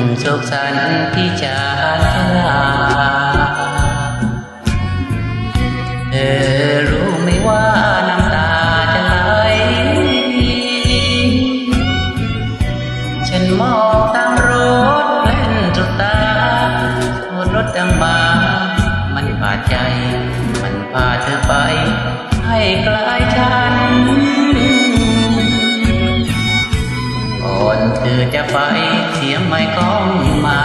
ฉันนั่งโศกสันที่จานลาเธอรู้ไหมว่าน้ำตาจะไหลฉันมองตามรถเล่นจุดตาโทษรถดังมา มันพาใจ มันพาเธอไป ให้ไกลฉัน อจะไปเสียงไม่ก้องมา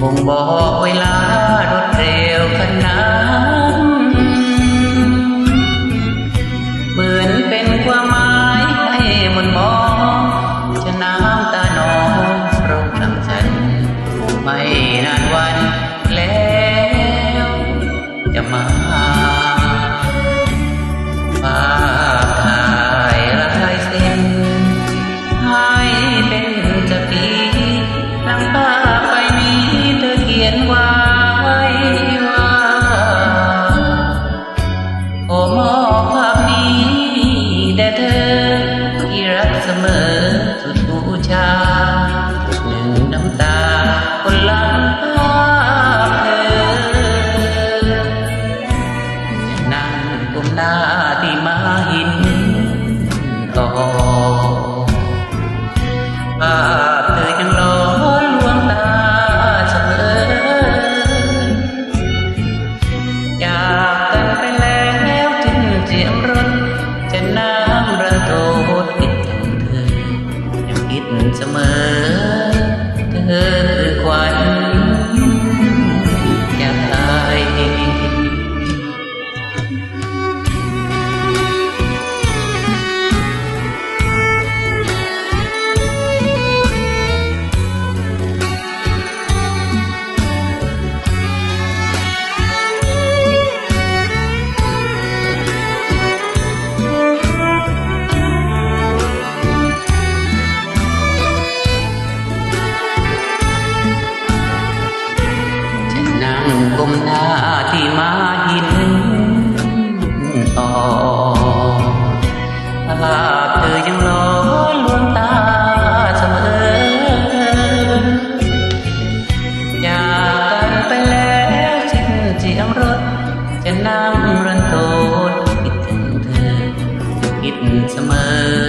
บ่งบอกเวลารถเร็วขนาดเหมือนเป็นความหมายให้มนมองจะน้ำตาหนองรบลำฉันไม่นานวันแล้วจะมา คิ จะน้ำรันโตดคิดถึงเธอคิดเสมอ